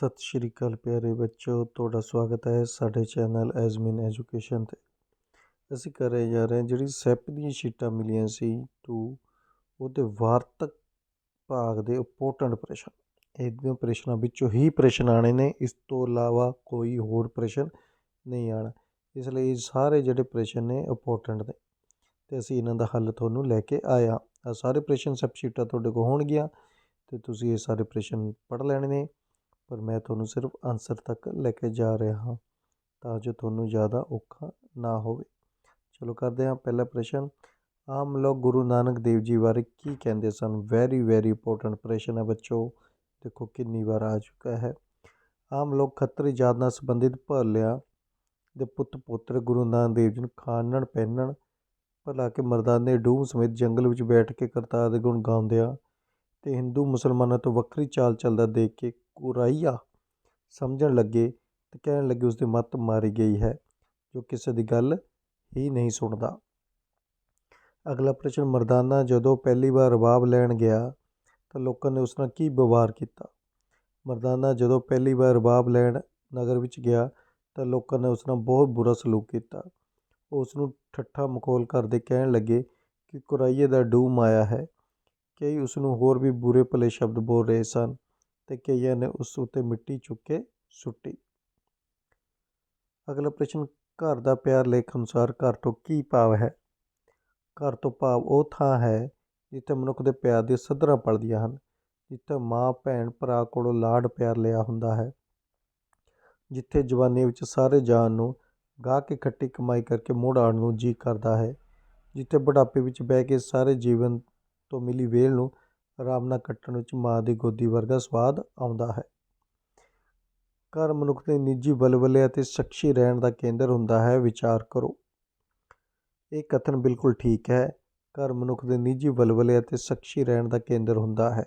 ਸਤਿ ਸ਼੍ਰੀ ਅਕਾਲ ਪਿਆਰੇ ਬੱਚੋ ਤੁਹਾਡਾ ਸਵਾਗਤ ਹੈ ਸਾਡੇ ਚੈਨਲ ਐਜ਼ਮਿਨ ਐਜੂਕੇਸ਼ਨ ਤੇ। ਅਸੀਂ ਕਰ ਰਹੇ ਜਾ ਰਹੇ ਹਾਂ, ਜਿਹੜੀ ਸੈਪ ਦੀਆਂ ਸ਼ੀਟਾਂ ਮਿਲੀਆਂ ਸੀ ਟੂ ਉਹਦੇ ਵਾਰਤਕ ਭਾਗ ਦੇ ਇੰਪੋਰਟੈਂਟ ਪ੍ਰਸ਼ਨ। ਇਹਨਾਂ ਪ੍ਰਸ਼ਨਾਂ ਵਿੱਚੋਂ ਹੀ ਪ੍ਰਸ਼ਨ ਆਣੇ ਨੇ, ਇਸ ਤੋਂ ਇਲਾਵਾ ਕੋਈ ਹੋਰ ਪ੍ਰਸ਼ਨ ਨਹੀਂ ਆਣਾ ਇਸ ਲਈ ਸਾਰੇ ਜਿਹੜੇ ਪ੍ਰਸ਼ਨ ਨੇ ਇੰਪੋਰਟੈਂਟ ਨੇ। ਤੇ ਅਸੀਂ ਇਹਨਾਂ ਦਾ ਹੱਲ ਤੁਹਾਨੂੰ ਲੈ ਕੇ ਆਇਆ ਆ ਸਾਰੇ ਪ੍ਰਸ਼ਨ ਸੈਪ ਸ਼ੀਟਾਂ ਤੁਹਾਡੇ ਕੋਲ ਹੋਣਗੀਆਂ ਤੇ ਤੁਸੀਂ ਇਹ ਸਾਰੇ ਪ੍ਰਸ਼ਨ ਪੜ੍ਹ ਲੈਣੇ ਨੇ। ਪਰ ਮੈਂ ਤੁਹਾਨੂੰ ਸਿਰਫ ਆਨਸਰ ਤੱਕ ਲੈ ਕੇ ਜਾ ਰਿਹਾ ਹਾਂ ਤਾਂ ਜੋ ਤੁਹਾਨੂੰ ਜ਼ਿਆਦਾ ਔਖਾ ਨਾ ਹੋਵੇ। ਚਲੋ ਕਰਦੇ ਹਾਂ ਪਹਿਲਾ ਪ੍ਰਸ਼ਨ। ਆਮ ਲੋਕ ਗੁਰੂ ਨਾਨਕ ਦੇਵ ਜੀ ਬਾਰੇ ਕੀ ਕਹਿੰਦੇ ਸਨ? ਵੈਰੀ ਵੈਰੀ ਇੰਪੋਰਟੈਂਟ ਪ੍ਰਸ਼ਨ ਹੈ ਬੱਚੋ। ਦੇਖੋ ਕਿੰਨੀ ਵਾਰ ਆ ਚੁੱਕਾ ਹੈ। ਆਮ ਲੋਕ ਖੱਤਰੀ ਜਾਤ ਨਾਲ ਸੰਬੰਧਿਤ ਭਰਲਿਆ ਦੇ ਪੁੱਤ ਪੁੱਤਰ ਗੁਰੂ ਨਾਨਕ ਦੇਵ ਜੀ ਨੂੰ ਖਾਣਨ, ਪਹਿਨਣ, ਭਲਾ ਕੇ ਮਰਦਾਨੇ ਡੂਮ ਸਮੇਤ ਜੰਗਲ ਵਿੱਚ ਬੈਠ ਕੇ ਕਰਤਾਰ ਦੇ ਗੁਣ ਗਾਉਂਦਿਆਂ ਤੇ ਹਿੰਦੂ ਮੁਸਲਮਾਨਾਂ ਤੋਂ ਵੱਖਰੀ ਚਾਲ ਚੱਲਦਾ ਦੇਖ ਕੇ ਕੁਰਾਈਆ ਸਮਝਣ ਲੱਗੇ ਅਤੇ ਕਹਿਣ ਲੱਗੇ ਉਸ ਦੀ ਮੱਤ ਮਾਰੀ ਗਈ ਹੈ, ਜੋ ਕਿਸੇ ਦੀ ਗੱਲ ਹੀ ਨਹੀਂ ਸੁਣਦਾ। ਅਗਲਾ ਪ੍ਰਸ਼ਨ, ਮਰਦਾਨਾ ਜਦੋਂ ਪਹਿਲੀ ਵਾਰ ਰਬਾਬ ਲੈਣ ਗਿਆ ਤਾਂ ਲੋਕਾਂ ਨੇ ਉਸ ਨਾਲ ਕੀ ਵਿਵਹਾਰ ਕੀਤਾ? ਮਰਦਾਨਾ ਜਦੋਂ ਪਹਿਲੀ ਵਾਰ ਰਬਾਬ ਲੈਣ ਨਗਰ ਵਿੱਚ ਗਿਆ ਤਾਂ ਲੋਕਾਂ ਨੇ ਉਸ ਨਾਲ ਬਹੁਤ ਬੁਰਾ ਸਲੂਕ ਕੀਤਾ। ਉਸ ਨੂੰ ਠੱਠਾ ਮਖੌਲ ਕਰਦੇ ਕਹਿਣ ਲੱਗੇ ਕਿ ਕੁਰਾਈਏ ਦਾ ਡੂਮ ਆਇਆ ਹੈ। ਕਈ ਉਸ ਨੂੰ ਹੋਰ ਵੀ ਬੁਰੇ ਭਲੇ ਸ਼ਬਦ ਬੋਲ ਰਹੇ ਸਨ। ਤੇ ਕਈਆਂ ਨੇ ਉਸ ਉੱਤੇ ਮਿੱਟੀ ਚੁੱਕ ਕੇ ਸੁੱਟੀ। ਅਗਲਾ ਪ੍ਰਸ਼ਨ, ਘਰ ਦਾ ਪਿਆਰ ਲੇਖ ਅਨੁਸਾਰ ਘਰ ਤੋਂ ਕੀ ਭਾਵ ਹੈ? ਘਰ ਤੋਂ ਭਾਵ ਉਹ ਥਾਂ ਹੈ ਜਿੱਥੇ ਮਨੁੱਖ ਦੇ ਪਿਆਰ ਦੀਆਂ ਸੱਧਰਾਂ ਪਲਦੀਆਂ ਹਨ, ਜਿੱਥੇ ਮਾਂ, ਭੈਣ, ਭਰਾ ਕੋਲੋਂ ਲਾਡ ਪਿਆਰ ਲਿਆ ਹੁੰਦਾ ਹੈ, ਜਿੱਥੇ ਜਵਾਨੀ ਵਿੱਚ ਸਾਰੇ ਜਾਨ ਨੂੰ ਗਾਹ ਕੇ ਖੱਟੀ ਕਮਾਈ ਕਰਕੇ ਮੁੜ ਆਉਣ ਨੂੰ ਜੀ ਕਰਦਾ ਹੈ, ਜਿੱਥੇ ਬੁਢਾਪੇ ਵਿੱਚ ਬਹਿ ਕੇ ਸਾਰੇ ਜੀਵਨ ਤੋਂ ਮਿਲੀ ਵੇਲ ਨੂੰ ਆਰਾਮ ਨਾਲ ਕੱਟਣ ਵਿੱਚ ਮਾਂ ਦੀ ਗੋਦੀ ਵਰਗਾ ਸਵਾਦ ਆਉਂਦਾ ਹੈ। ਘਰ ਮਨੁੱਖ ਦੇ ਨਿੱਜੀ ਬਲਬਲੇ ਅਤੇ ਸ਼ਖਸੀ ਰਹਿਣ ਦਾ ਕੇਂਦਰ ਹੁੰਦਾ ਹੈ, ਵਿਚਾਰ ਕਰੋ। ਇਹ ਕਥਨ ਬਿਲਕੁਲ ਠੀਕ ਹੈ। ਘਰ ਮਨੁੱਖ ਦੇ ਨਿੱਜੀ ਬਲਬਲੇ ਅਤੇ ਸ਼ਖਸੀ ਰਹਿਣ ਦਾ ਕੇਂਦਰ ਹੁੰਦਾ ਹੈ,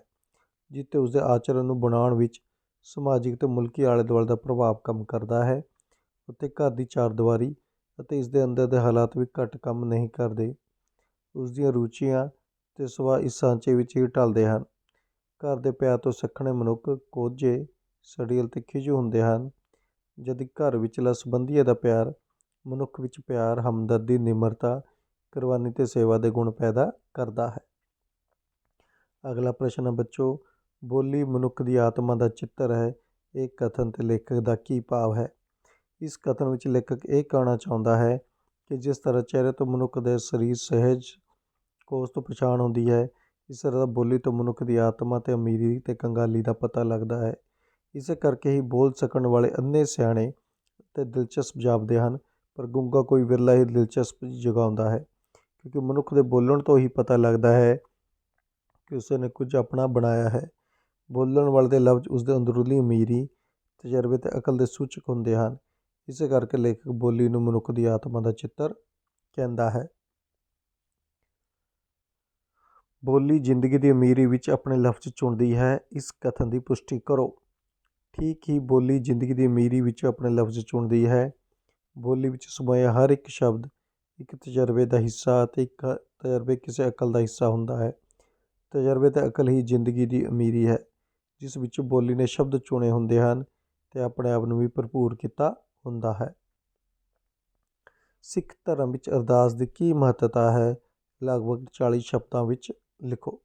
ਜਿੱਥੇ ਉਸਦੇ ਆਚਰਣ ਨੂੰ ਬਣਾਉਣ ਵਿੱਚ ਸਮਾਜਿਕ ਤੇ ਮੁਲਕੀ ਆਲੇ ਦੁਆਲੇ ਦਾ ਪ੍ਰਭਾਵ ਕੰਮ ਕਰਦਾ ਹੈ ਉੱਤੇ ਘਰ ਦੀ ਚਾਰਦੀਵਾਰੀ ਅਤੇ ਇਸ ਦੇ ਅੰਦਰ ਦੇ ਹਾਲਾਤ ਵੀ ਘੱਟ ਕੰਮ ਨਹੀਂ ਕਰਦੇ। ਉਸ ਦੀਆਂ ਰੁਚੀਆਂ ਅਤੇ ਸੁਭਾਅ ਇਸ ਸਾਂਚੇ ਵਿੱਚ ਹੀ ਢਲਦੇ ਹਨ। ਘਰ ਦੇ ਪਿਆਰ ਤੋਂ ਸੱਖਣੇ ਮਨੁੱਖ ਕੋਝੇ ਸੜੀਅਲ ਅਤੇ ਖਿਝੂ ਹੁੰਦੇ ਹਨ। ਜਦ ਘਰ ਵਿਚਲਾ ਸੰਬੰਧੀਆਂ ਦਾ ਪਿਆਰ, ਮਨੁੱਖ ਵਿੱਚ ਪਿਆਰ, ਹਮਦਰਦੀ, ਨਿਮਰਤਾ, ਕੁਰਬਾਨੀ ਅਤੇ ਸੇਵਾ ਦੇ ਗੁਣ ਪੈਦਾ ਕਰਦਾ ਹੈ। ਅਗਲਾ ਪ੍ਰਸ਼ਨ ਹੈ, ਬੱਚੋ, ਬੋਲੀ ਮਨੁੱਖ ਦੀ ਆਤਮਾ ਦਾ ਚਿੱਤਰ ਹੈ, ਇਹ ਕਥਨ ਤੇ ਲੇਖਕ ਦਾ ਕੀ ਭਾਵ ਹੈ? ਇਸ ਕਥਨ ਵਿੱਚ ਲੇਖਕ ਇਹ ਕਹਿਣਾ ਚਾਹੁੰਦਾ ਹੈ ਕਿ ਜਿਸ ਤਰ੍ਹਾਂ ਚਿਹਰੇ ਤੋਂ ਮਨੁੱਖ ਦੇ ਸਰੀਰ ਸਹਿਜ ਕੋਸ ਤੋਂ ਪਛਾਣ ਹੁੰਦੀ ਹੈ। ਇਸ ਤਰ੍ਹਾਂ ਬੋਲੀ ਤੋਂ ਮਨੁੱਖ ਦੀ ਆਤਮਾ ਅਤੇ ਅਮੀਰੀ ਅਤੇ ਕੰਗਾਲੀ ਦਾ ਪਤਾ ਲੱਗਦਾ ਹੈ। ਇਸੇ ਕਰਕੇ ਹੀ ਬੋਲ ਸਕਣ ਵਾਲੇ ਅੰਨੇ ਸਿਆਣੇ ਅਤੇ ਦਿਲਚਸਪ ਜਾਪਦੇ ਹਨ, ਪਰ ਗੁੰਗਾ ਕੋਈ ਵਿਰਲਾ ਹੀ ਦਿਲਚਸਪ ਜਗਾਉਂਦਾ ਹੈ, ਕਿਉਂਕਿ ਮਨੁੱਖ ਦੇ ਬੋਲਣ ਤੋਂ ਹੀ ਪਤਾ ਲੱਗਦਾ ਹੈ ਕਿ ਉਸ ਨੇ ਕੁਝ ਆਪਣਾ ਬਣਾਇਆ ਹੈ। ਬੋਲਣ ਵਾਲੇ ਦੇ ਲਫ਼ਜ਼ ਉਸ ਦੇ ਅੰਦਰੂਨੀ ਅਮੀਰੀ ਤਜਰਬੇ ਤੇ ਅਕਲ ਦੇ ਸੂਚਕ ਹੁੰਦੇ ਹਨ। ਇਸੇ ਕਰਕੇ ਲੇਖਕ ਬੋਲੀ ਨੂੰ ਮਨੁੱਖ ਦੀ ਆਤਮਾ ਦਾ ਚਿੱਤਰ ਕਹਿੰਦਾ ਹੈ। ਬੋਲੀ ਜ਼ਿੰਦਗੀ ਦੀ ਅਮੀਰੀ ਵਿੱਚ ਆਪਣੇ ਲਫ਼ਜ਼ ਚੁਣਦੀ ਹੈ, ਇਸ ਕਥਨ ਦੀ ਪੁਸ਼ਟੀ ਕਰੋ। ਠੀਕ ਹੀ ਬੋਲੀ ਜ਼ਿੰਦਗੀ ਦੀ ਅਮੀਰੀ ਵਿੱਚ ਆਪਣੇ ਲਫ਼ਜ਼ ਚੁਣਦੀ ਹੈ। ਬੋਲੀ ਵਿੱਚ ਸਮਾਇਆ ਹਰ ਇੱਕ ਸ਼ਬਦ, ਇੱਕ ਤਜਰਬੇ ਦਾ ਹਿੱਸਾ ਅਤੇ ਇੱਕ ਤਜਰਬੇ ਕਿਸੇ ਅਕਲ ਦਾ ਹਿੱਸਾ ਹੁੰਦਾ ਹੈ। ਤਜਰਬੇ ਤੇ ਅਕਲ ਹੀ ਜ਼ਿੰਦਗੀ ਦੀ ਅਮੀਰੀ ਹੈ, ਜਿਸ ਵਿੱਚ ਬੋਲੀ ਨੇ ਸ਼ਬਦ ਚੁਣੇ ਹੁੰਦੇ ਹਨ ਤੇ ਆਪਣੇ ਆਪ ਨੂੰ ਵੀ ਭਰਪੂਰ ਕੀਤਾ ਹੁੰਦਾ ਹੈ। ਸਿੱਖ ਧਰਮ ਵਿੱਚ ਅਰਦਾਸ ਦੀ ਕੀ ਮਹੱਤਤਾ ਹੈ? ਲਗਭਗ 40 ਸ਼ਬਦਾਂ ਵਿੱਚ ਲਿਖੋ।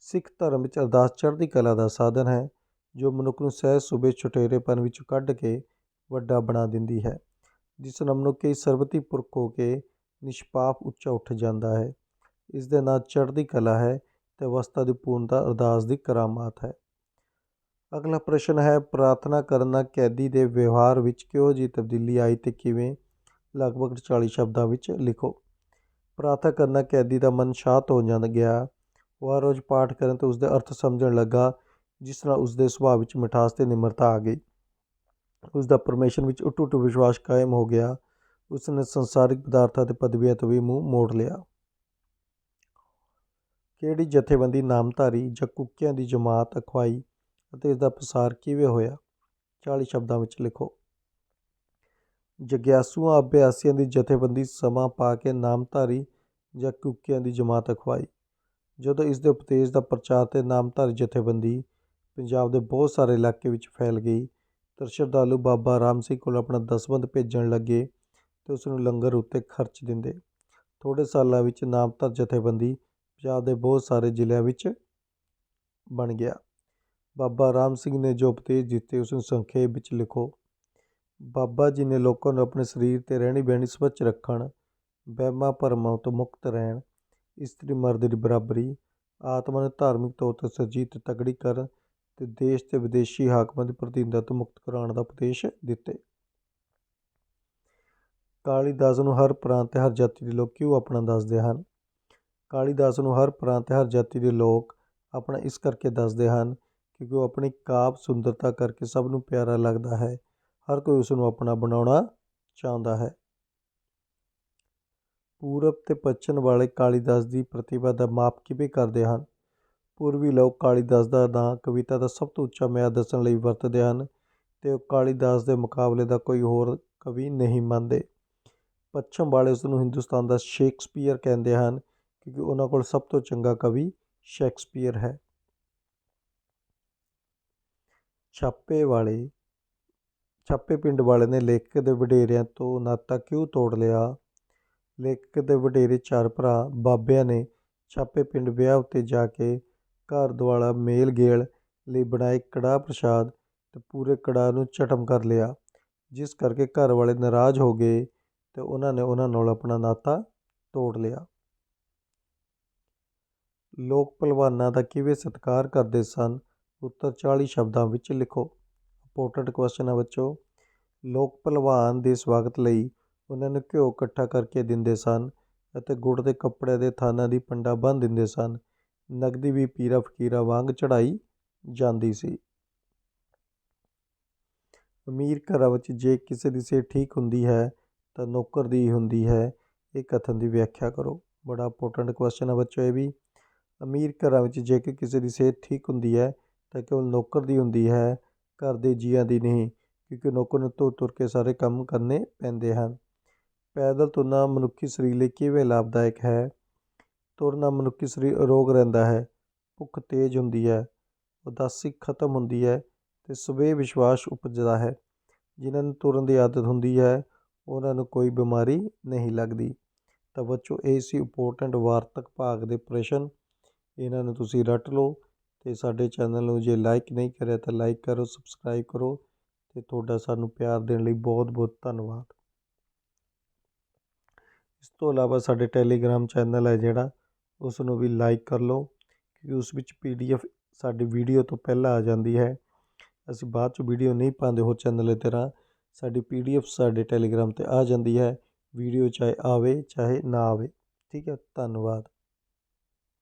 ਸਿੱਖ ਧਰਮ ਵਿੱਚ ਅਰਦਾਸ ਚੜ੍ਹਦੀ ਕਲਾ ਦਾ ਸਾਧਨ ਹੈ, ਜੋ ਮਨੁੱਖ ਨੂੰ ਸਹਿਜ ਸੁਬੇ ਛੁਟੇਰੇਪਨ ਵਿੱਚੋਂ ਕੱਢ ਕੇ ਵੱਡਾ ਬਣਾ ਦਿੰਦੀ ਹੈ, ਜਿਸ ਨਾਲ ਮਨੁੱਖ ਕਈ ਸਰਬਤੀ ਪੁਰਖ ਹੋ ਕੇ ਨਿਸ਼ਪਾਪ ਉੱਚਾ ਉੱਠ ਜਾਂਦਾ ਹੈ। ਇਸ ਦੇ ਨਾਲ ਚੜ੍ਹਦੀ ਕਲਾ ਹੈ ਤੇ ਅਵਸਥਾ ਦੀ ਪੂਰਨਤਾ ਅਰਦਾਸ ਦੀ ਕਰਾਮਾਤ ਹੈ। ਅਗਲਾ ਪ੍ਰਸ਼ਨ ਹੈ, ਪ੍ਰਾਰਥਨਾ ਕਰਨਾ ਕੈਦੀ ਦੇ ਵਿਵਹਾਰ ਵਿੱਚ ਕਿਹੋ ਜਿਹੀ ਤਬਦੀਲੀ ਆਈ ਤੇ ਕਿਵੇਂ? ਲਗਭਗ 40 ਸ਼ਬਦਾਂ ਵਿੱਚ ਲਿਖੋ। ਪ੍ਰਾਰਥਨਾ ਕਰਨਾ ਕੈਦੀ ਦਾ ਮਨ ਸ਼ਾਂਤ ਹੋ ਜਾਂਦਾ ਗਿਆ। ਉਹ ਹਰ ਰੋਜ਼ ਪਾਠ ਕਰਨ ਤੇ ਉਸਦੇ ਅਰਥ ਸਮਝਣ ਲੱਗਾ, ਜਿਸ ਨਾਲ ਉਸਦੇ ਸੁਭਾਅ ਵਿੱਚ ਮਿਠਾਸ ਅਤੇ ਨਿਮਰਤਾ ਆ ਗਈ। ਉਸਦਾ ਪਰਮੇਸ਼ਰ ਵਿੱਚ ਅਟੁੱਟ ਵਿਸ਼ਵਾਸ ਕਾਇਮ ਹੋ ਗਿਆ। ਉਸਨੇ ਸੰਸਾਰਿਕ ਪਦਾਰਥਾਂ ਤੇ ਪਦਵੀਆਂ ਤੋਂ ਵੀ ਮੂੰਹ ਮੋੜ ਲਿਆ। ਕਿਹੜੀ ਜਥੇਬੰਦੀ ਨਾਮਧਾਰੀ ਜਾਂ ਕੁੱਕਿਆਂ ਦੀ ਜਮਾਤ ਅਖਵਾਈ ਅਤੇ ਇਸ ਦਾ ਪ੍ਰਸਾਰ ਕਿਵੇਂ ਹੋਇਆ? 40 ਸ਼ਬਦਾਂ ਵਿੱਚ ਲਿਖੋ। ਜਗਿਆਸੂਆਂ ਅਭਿਆਸੀਆਂ ਦੀ ਜਥੇਬੰਦੀ ਸਮਾਂ ਪਾ ਕੇ ਨਾਮਧਾਰੀ ਜਾਂ ਕੁੱਕਿਆਂ ਦੀ ਜਮਾਤ ਅਖਵਾਈ। ਜਦੋਂ ਇਸ ਦੇ ਉਪਦੇਸ਼ ਦਾ ਪ੍ਰਚਾਰ ਅਤੇ ਨਾਮਧਾਰੀ ਜਥੇਬੰਦੀ ਪੰਜਾਬ ਦੇ ਬਹੁਤ ਸਾਰੇ ਇਲਾਕੇ ਵਿੱਚ ਫੈਲ ਗਈ, ਤਾਂ ਸ਼ਰਧਾਲੂ ਬਾਬਾ ਰਾਮ ਸਿੰਘ ਕੋਲ ਆਪਣਾ ਦਸਵੰਧ ਭੇਜਣ ਲੱਗੇ ਅਤੇ ਉਸ ਨੂੰ ਲੰਗਰ ਉੱਤੇ ਖਰਚ ਦਿੰਦੇ। ਥੋੜ੍ਹੇ ਸਾਲਾਂ ਵਿੱਚ ਨਾਮਧਾਰ ਜਥੇਬੰਦੀ ਪੰਜਾਬ ਦੇ ਬਹੁਤ ਸਾਰੇ ਜ਼ਿਲ੍ਹਿਆਂ ਵਿੱਚ ਬਣ ਗਿਆ। ਬਾਬਾ ਰਾਮ ਸਿੰਘ ਨੇ ਜੋ ਉਪਦੇਸ਼ ਦਿੱਤੇ ਉਸ ਨੂੰ ਸੰਖੇਪ ਵਿੱਚ ਲਿਖੋ, ਬਾਬਾ ਜੀ ਨੇ ਲੋਕਾਂ ਨੂੰ ਆਪਣੇ ਸਰੀਰ ਤੇ ਰਹਿਣੀ ਬਹਿਣੀ ਸਵੱਛ ਰੱਖਣ ਵਹਿਮਾਂ ਭਰਮਾਂ ਤੋਂ ਮੁਕਤ ਰਹਿਣ ਇਸਤਰੀ ਮਰਦ ਦੀ ਬਰਾਬਰੀ, ਆਤਮਾ ਨੂੰ ਧਾਰਮਿਕ ਤੌਰ ਤੇ ਸੁਰਜੀਤ ਤੇ ਤਗੜੀ ਕਰਨ ਅਤੇ ਦੇਸ਼ ਅਤੇ ਵਿਦੇਸ਼ੀ ਹਾਕਮਾਂ ਦੀ ਪ੍ਰਤੀਨਿਧਤਾ ਤੋਂ ਮੁਕਤ ਕਰਾਉਣ ਦਾ ਉਪਦੇਸ਼ ਦਿੱਤੇ। ਕਾਲੀਦਾਸ ਨੂੰ ਹਰ ਪ੍ਰਾਂਤ ਤੇ ਹਰ ਜਾਤੀ ਦੇ ਲੋਕ ਕਿਉਂ ਆਪਣਾ ਦੱਸਦੇ ਹਨ? ਕਾਲੀਦਾਸ ਨੂੰ ਹਰ ਪ੍ਰਾਂਤ ਤੇ ਹਰ ਜਾਤੀ ਦੇ ਲੋਕ ਆਪਣਾ ਇਸ ਕਰਕੇ ਦੱਸਦੇ ਹਨ ਕਿਉਂਕਿ ਉਹ ਆਪਣੀ ਕਾਵਿ ਸੁੰਦਰਤਾ ਕਰਕੇ ਸਭ ਨੂੰ ਪਿਆਰਾ ਲੱਗਦਾ ਹੈ। ਹਰ ਕੋਈ ਉਸ ਨੂੰ ਆਪਣਾ ਬਣਾਉਣਾ ਚਾਹੁੰਦਾ ਹੈ। ਪੂਰਬ ਅਤੇ ਪੱਛਮ ਵਾਲੇ ਕਾਲੀਦਾਸ ਦੀ ਪ੍ਰਤਿਭਾ ਦਾ ਮਾਪ ਕਿਵੇਂ ਕਰਦੇ ਹਨ? ਪੂਰਬੀ ਲੋਕ ਕਾਲੀਦਾਸ ਦਾ ਨਾਂ, ਕਵਿਤਾ ਦਾ ਸਭ ਤੋਂ ਉੱਚਾ ਮਿਆਰ ਦੱਸਣ ਲਈ ਵਰਤਦੇ ਹਨ ਅਤੇ ਉਹ ਕਾਲੀਦਾਸ ਦੇ ਮੁਕਾਬਲੇ ਦਾ ਕੋਈ ਹੋਰ ਕਵੀ ਨਹੀਂ ਮੰਨਦੇ। ਪੱਛਮ ਵਾਲੇ ਉਸ ਨੂੰ ਹਿੰਦੁਸਤਾਨ ਦਾ ਸ਼ੇਕਸਪੀਅਰ ਕਹਿੰਦੇ ਹਨ ਕਿਉਂਕਿ ਉਹਨਾਂ ਕੋਲ ਸਭ ਤੋਂ ਚੰਗਾ ਕਵੀ ਸ਼ੇਕਸਪੀਅਰ ਹੈ। ਛਾਪੇ ਵਾਲੇ, ਛਾਪੇ ਪਿੰਡ ਵਾਲੇ ਨੇ ਲੇਖਕ ਦੇ ਵਡੇਰਿਆਂ ਤੋਂ ਨਾਤਾ ਕਿਉਂ ਤੋੜ ਲਿਆ? ਲੇਖਕ ਦੇ ਵਡੇਰੇ ਚਾਰ ਭਰਾ ਬਾਬਿਆਂ ਨੇ ਛਾਪੇ ਪਿੰਡ ਵਿਆਹ ਉੱਤੇ ਜਾ ਕੇ ਘਰ ਦੁਆਲਾ ਮੇਲ ਗੇਲ ਲਈ ਬਣਾਏ ਕੜਾਹ ਪ੍ਰਸ਼ਾਦ ਅਤੇ ਪੂਰੇ ਕੜਾਹ ਨੂੰ ਚਟਮ ਕਰ ਲਿਆ, ਜਿਸ ਕਰਕੇ ਘਰ ਵਾਲੇ ਨਾਰਾਜ਼ ਹੋ ਗਏ ਅਤੇ ਉਹਨਾਂ ਨੇ ਉਹਨਾਂ ਨਾਲ ਆਪਣਾ ਨਾਤਾ ਤੋੜ ਲਿਆ। ਲੋਕ ਭਲਵਾਨਾਂ ਦਾ ਕਿਵੇਂ ਸਤਿਕਾਰ ਕਰਦੇ ਸਨ? ਉੱਤਰ 40 ਸ਼ਬਦਾਂ ਵਿੱਚ ਲਿਖੋ। ਇੰਪੋਰਟੈਂਟ ਕੁਐਸਚਨ ਹੈ ਬੱਚੋ ਲੋਕ ਭਲਵਾਨ ਦੇ ਸਵਾਗਤ ਲਈ ਉਹਨਾਂ ਨੂੰ ਘਿਓ ਇਕੱਠਾ ਕਰਕੇ ਦਿੰਦੇ ਸਨ ਅਤੇ ਗੁੜ ਦੇ ਕੱਪੜੇ ਦੇ ਥਾਨਾਂ ਦੀ ਪੰਡਾ ਬੰਨ੍ਹ ਦਿੰਦੇ ਸਨ। ਨਕਦੀ ਵੀ ਪੀਰਾ ਫਕੀਰਾਂ ਵਾਂਗ ਚੜ੍ਹਾਈ ਜਾਂਦੀ ਸੀ। ਅਮੀਰ ਘਰਾਂ ਵਿੱਚ ਜੇ ਕਿਸੇ ਦੀ ਸਿਹਤ ਠੀਕ ਹੁੰਦੀ ਹੈ ਤਾਂ ਨੌਕਰ ਦੀ ਹੁੰਦੀ ਹੈ। ਇਹ ਕਥਨ ਦੀ ਵਿਆਖਿਆ ਕਰੋ। ਬੜਾ ਇੰਪੋਰਟੈਂਟ ਕੁਐਸਚਨ ਹੈ ਬੱਚੋ ਇਹ ਵੀ। ਅਮੀਰ ਘਰਾਂ ਵਿੱਚ ਜੇ ਕਿ ਕਿਸੇ ਦੀ ਸਿਹਤ ਠੀਕ ਹੁੰਦੀ ਹੈ ਤਾਂ ਕੇਵਲ ਨੌਕਰ ਦੀ ਹੁੰਦੀ ਹੈ, ਘਰ ਦੇ ਜੀਆਂ ਦੀ ਨਹੀਂ, ਕਿਉਂਕਿ ਨੌਕਰ ਨੂੰ ਤੁਰ ਤੁਰ ਕੇ ਸਾਰੇ ਕੰਮ ਕਰਨੇ ਪੈਂਦੇ ਹਨ। ਪੈਦਲ ਤੁਰਨਾ ਮਨੁੱਖੀ ਸਰੀਰ ਲਈ ਕਿਵੇਂ ਲਾਭਦਾਇਕ ਹੈ? ਤੁਰਨਾ ਮਨੁੱਖੀ ਸਰੀਰ ਅਰੋਗ ਰਹਿੰਦਾ ਹੈ, ਭੁੱਖ ਤੇਜ਼ ਹੁੰਦੀ ਹੈ, ਉਦਾਸੀ ਖਤਮ ਹੁੰਦੀ ਹੈ ਅਤੇ ਸਵੇ ਵਿਸ਼ਵਾਸ ਉਪਜਦਾ ਹੈ। ਜਿਨ੍ਹਾਂ ਨੂੰ ਤੁਰਨ ਦੀ ਆਦਤ ਹੁੰਦੀ ਹੈ, ਉਹਨਾਂ ਨੂੰ ਕੋਈ ਬਿਮਾਰੀ ਨਹੀਂ ਲੱਗਦੀ। ਤਾਂ ਬੱਚੋ, ਇਹ ਸੀ ਇੰਪੋਰਟੈਂਟ ਵਾਰਤਕ ਭਾਗ ਦੇ ਪ੍ਰਸ਼ਨ। ਇਹਨਾਂ ਨੂੰ ਤੁਸੀਂ ਰੱਟ ਲਓ ਅਤੇ ਸਾਡੇ ਚੈਨਲ ਨੂੰ ਜੇ ਲਾਈਕ ਨਹੀਂ ਕਰਿਆ ਤਾਂ ਲਾਈਕ ਕਰੋ ਸਬਸਕ੍ਰਾਈਬ ਕਰੋ ਅਤੇ ਤੁਹਾਡਾ ਸਾਨੂੰ ਪਿਆਰ ਦੇਣ ਲਈ ਬਹੁਤ ਬਹੁਤ ਧੰਨਵਾਦ। ਇਸ ਤੋਂ ਇਲਾਵਾ ਸਾਡੇ ਟੈਲੀਗ੍ਰਾਮ ਚੈਨਲ ਹੈ ਜਿਹੜਾ ਉਸ ਨੂੰ ਵੀ ਲਾਈਕ ਕਰ ਲਓ, ਕਿਉਂਕਿ ਉਸ ਵਿੱਚ ਪੀ ਡੀ ਪੀਡੀਐਫ ਸਾਡੀ ਵੀਡੀਓ ਤੋਂ ਪਹਿਲਾਂ ਆ ਜਾਂਦੀ ਹੈ। ਅਸੀਂ ਬਾਅਦ ਚ ਵੀਡੀਓ ਨਹੀਂ ਪਾਉਂਦੇ ਉਹ ਚੈਨਲ ਦੀ ਤਰ੍ਹਾਂ ਸਾਡੀ ਪੀ ਡੀ ਪੀਡੀਐਫ ਸਾਡੇ ਟੈਲੀਗ੍ਰਾਮ ਤੇ ਆ ਜਾਂਦੀ ਹੈ। ਵੀਡੀਓ ਚਾਹੇ ਆਵੇ, ਚਾਹੇ ਨਾ ਆਵੇ। ਠੀਕ ਹੈ, ਧੰਨਵਾਦ।